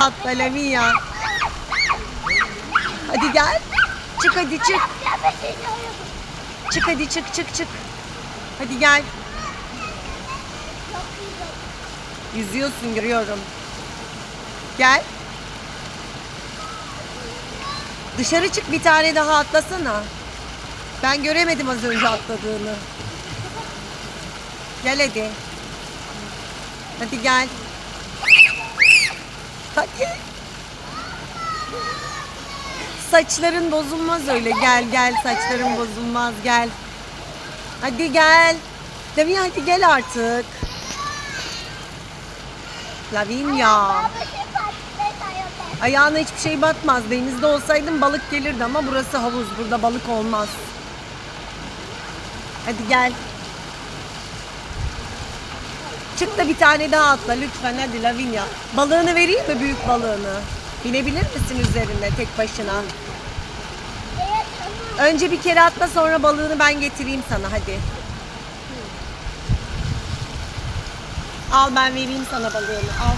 Atla Lavinia. Hadi gel. Çık hadi çık. Çık hadi çık çık çık. Hadi gel. Yüzüyorsun görüyorum. Gel. Dışarı çık bir tane daha atlasana. Ben göremedim az önce atladığını. Gel hadi. Hadi gel. Hadi. Saçların bozulmaz öyle. Gel gel saçların bozulmaz gel. Hadi gel. Lavinia hadi gel artık. Lavinia. Ayağına hiçbir şey batmaz. Denizde olsaydın balık gelirdi ama burası havuz. Burada balık olmaz. Hadi gel. Çık da bir tane daha atla lütfen hadi Lavinia. Balığını vereyim mi büyük balığını? Binebilir misin üzerinde tek başına? Önce bir kere atla sonra balığını ben getireyim sana hadi. Al ben vereyim sana balığını al.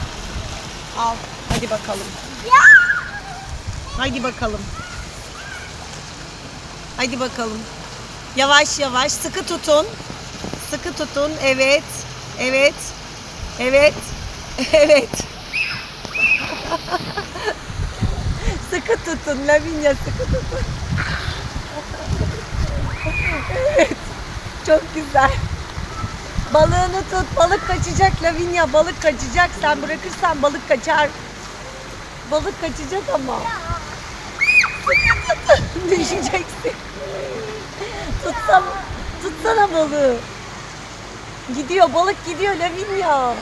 Al hadi bakalım. Hadi bakalım. Hadi bakalım. Yavaş yavaş sıkı tutun. Sıkı tutun. Evet. Evet. Evet. Evet. sıkı tutun Lavinia sıkı tutun. evet. Çok güzel. Balığını tut. Balık kaçacak Lavinia. Balık kaçacak. Sen bırakırsan balık kaçar. Balık kaçacak ama. Düşeceksin. Tutsam, tutsana balığı. Gidiyor balık gidiyor Lavinia.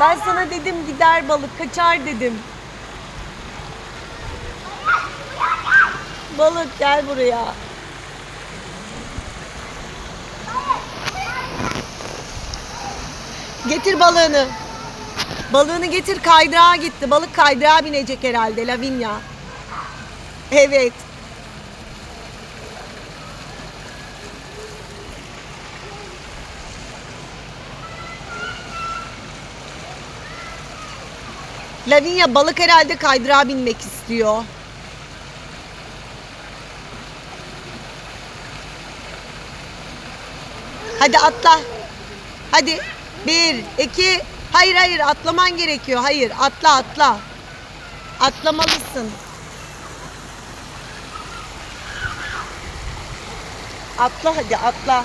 Ben sana dedim gider balık kaçar dedim. Balık gel buraya. Getir balığını. Balığını getir kaydırağa gitti. Balık kaydırağa binecek herhalde Lavinia. Evet. Lavinia balık herhalde kaydırağa binmek istiyor. Hadi atla. Hadi. Bir, iki. Hayır hayır atlaman gerekiyor. Hayır atla atla. Atlamalısın. Atla hadi atla.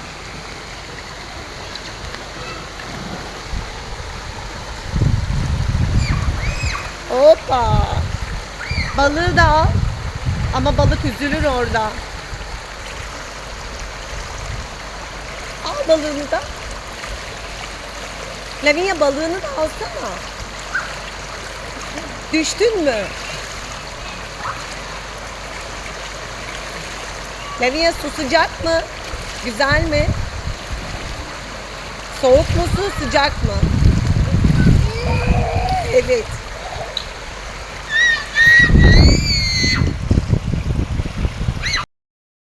Hoppa. Balığı da al. Ama balık üzülür orada. Al balığını da. Lavinia balığını da alsana. Düştün mü? Lavinia su sıcak mı? Güzel mi? Soğuk mu sıcak mı? Evet.